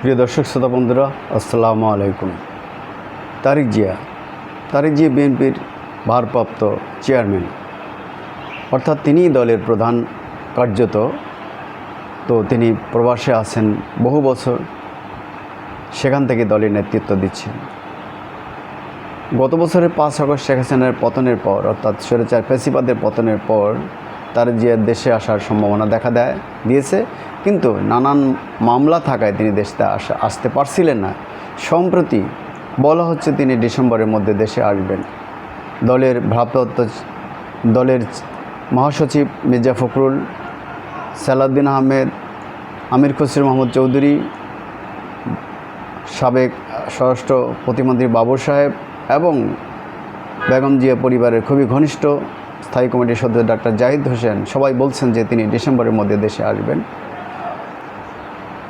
প্রিয় দর্শক, শ্রোতা বন্ধুরা, আসসালামু আলাইকুম। তারিক জিয়া তারিক জিয়া বিএনপির ভারপ্রাপ্ত চেয়ারম্যান। অর্থাৎ তিনিই দলের প্রধান কার্যত। তো তিনি প্রবাসে আছেন বহু বছর। সেখান থেকে দলের নেতৃত্ব দিচ্ছেন। গত বছরের পাঁচ আগস্ট শেখ হাসিনার পতনের পর, অর্থাৎ স্বৈরাচার ফেসিবাদের পতনের পর তার যে দেশে আসার সম্ভাবনা দেখা দেয়, দিয়েছে। কিন্তু নানান মামলা থাকায় তিনি দেশে আসা আসতে পারছিলেন না। সম্প্রতি বলা হচ্ছে তিনি ডিসেম্বরের মধ্যে দেশে আসবেন। দলের ভারপ্রাপ্ত দলের মহাসচিব মির্জা ফখরুল, সালাউদ্দিন আহমেদ, আমির খসরু মোহাম্মদ চৌধুরী, সাবেক স্বরাষ্ট্র প্রতিমন্ত্রী বাবর সাহেব এবং বেগম জিয়া পরিবারের খুবই ঘনিষ্ঠ স্থায়ী কমিটির সদস্য ডাক্তার জাহিদ হোসেন সবাই বলছেন যে তিনি ডিসেম্বরের মধ্যে দেশে আসবেন।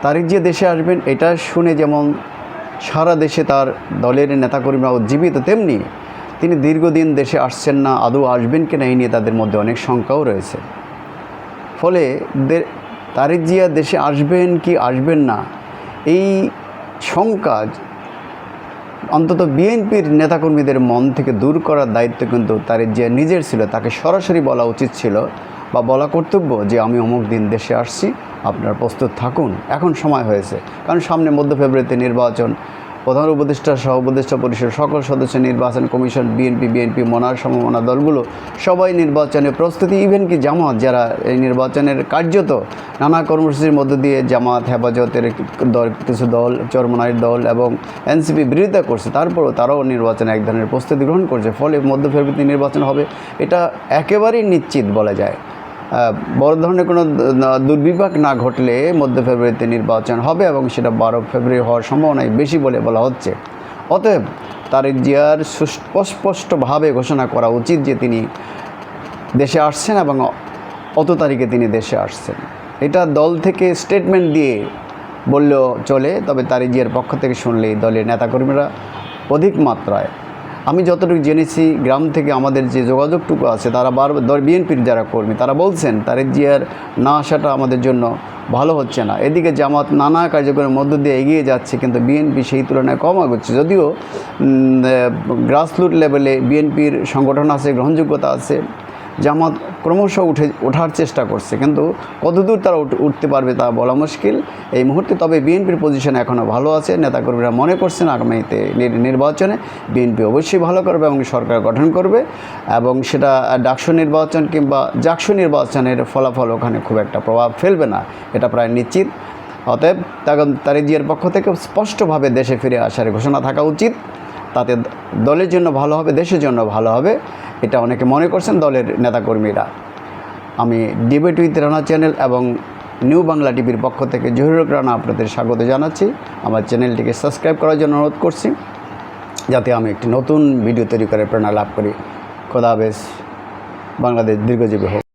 তারিখ যে দেশে আসবেন, এটা শুনে যেমন সারা দেশে তার দলের নেতাকর্মীরা উজ্জীবিত, তেমনি তিনি দীর্ঘদিন দেশে আসছেন না, আদৌ আসবেন কিনা এই নিয়ে তাদের মধ্যে অনেক শঙ্কাও রয়েছে। ফলে তারেক জিয়া দেশে আসবেন কি আসবেন না, এই শঙ্কা অন্তত বিএনপির নেতাকর্মীদের মন থেকে দূর করার দায়িত্ব কিন্তু তারেক জিয়া নিজের ছিল, তাকে সরাসরি বলা উচিত ছিল। বা বলা কর্তব্য যে আমি অমুক দিন দেশে আসছি, আপনারা প্রস্তুত থাকুন। এখন সময় হয়েছে। কারণ সামনে মধ্য ফেব্রুয়ারিতে নির্বাচন। প্রধান উপদেষ্টা সহ উপদেষ্টা পরিষদ সকল সদস্য নির্বাচন কমিশন, বিএনপি বিএনপি, মনার সমমনা দলগুলো সবাই নির্বাচনে প্রস্তুতি। ইভেন কি জামাত, যারা এই নির্বাচনের কার্যত নানা কর্মসূচির মধ্য দিয়ে জামাত, হেফাজতের দল, কিছু দল চরমনাইয়ের দল এবং এনসিপি বিরোধিতা করছে, তারপরও তারাও নির্বাচনে এক ধরনের প্রস্তুতি গ্রহণ করছে। ফলে মধ্য ফেব্রুয়ারিতে নির্বাচন হবে, এটা একেবারেই নিশ্চিত বলা যায়। বড় ধরনের কোনো দুর্বিপাক না ঘটলে মধ্য ফেব্রুয়ারিতে নির্বাচন হবে এবং সেটা বারো ফেব্রুয়ারি হওয়ার সম্ভাবনাই বেশি বলে বলা হচ্ছে। অতএব তারেক জিয়ার সুস্পষ্টভাবে ঘোষণা করা উচিত যে তিনি দেশে আসছেন এবং অত তারিখে তিনি দেশে আসছেন। এটা দল থেকে স্টেটমেন্ট দিয়ে বললেও চলে, তবে তারেক জিয়ার পক্ষ থেকে শুনলেই দলের নেতাকর্মীরা অধিক মাত্রায় আমি যতটুকু জেনেছি, গ্রাম থেকে আমাদের যে যোগাযোগটুকু আছে, তারা বারবার ধর বিএনপির যারা কর্মী, তারা বলছেন, তারেক জিয়ার না আসাটা আমাদের জন্য ভালো হচ্ছে না। এদিকে জামাত নানা কার্যক্রমের মধ্য দিয়ে এগিয়ে যাচ্ছে, কিন্তু বিএনপি সেই তুলনায় কম আগুচ্ছে যদিও গ্রাসরুট লেভেলে বিএনপির সংগঠন আছে, গ্রহণযোগ্যতা আছে জামাত ক্রমশ উঠে, ওঠার চেষ্টা করছে। কিন্তু কতদূর তারা উঠতে পারবে তা বলা মুশকিল। এই মুহূর্তে তবে বিএনপির পজিশন এখনও ভালো আছে। নেতাকর্মীরা মনে করছেন আগামীতে নির- নির্বাচনে বিএনপি অবশ্যই ভালো করবে এবং সরকার গঠন করবে এবং সেটা ডাকসু নির্বাচন কিংবা জাকসু নির্বাচনের ফলাফল ওখানে খুব একটা প্রভাব ফেলবে না। এটা প্রায় নিশ্চিত। অতএব তখন তারেক জিয়ার পক্ষ থেকে স্পষ্টভাবে দেশে ফিরে আসার ঘোষণা থাকা উচিত। তাতে দলের জন্য ভালো হবে, দেশের জন্য ভালো হবে। এটা অনেকে মনে করছেন দলের নেতাকর্মীরা। আমি ডিবেট উইথ রানা চ্যানেল এবং নিউ বাংলা টিভির পক্ষ থেকে জহিরুল রানা আপনাদের স্বাগত জানাচ্ছি। আমার চ্যানেলটিকে সাবস্ক্রাইব করার জন্য অনুরোধ করছি, যাতে আমি একটি নতুন ভিডিও তৈরি করে প্রেরণা লাভ করি। খোদা বেশ বাংলাদেশ দীর্ঘজীবী হোক।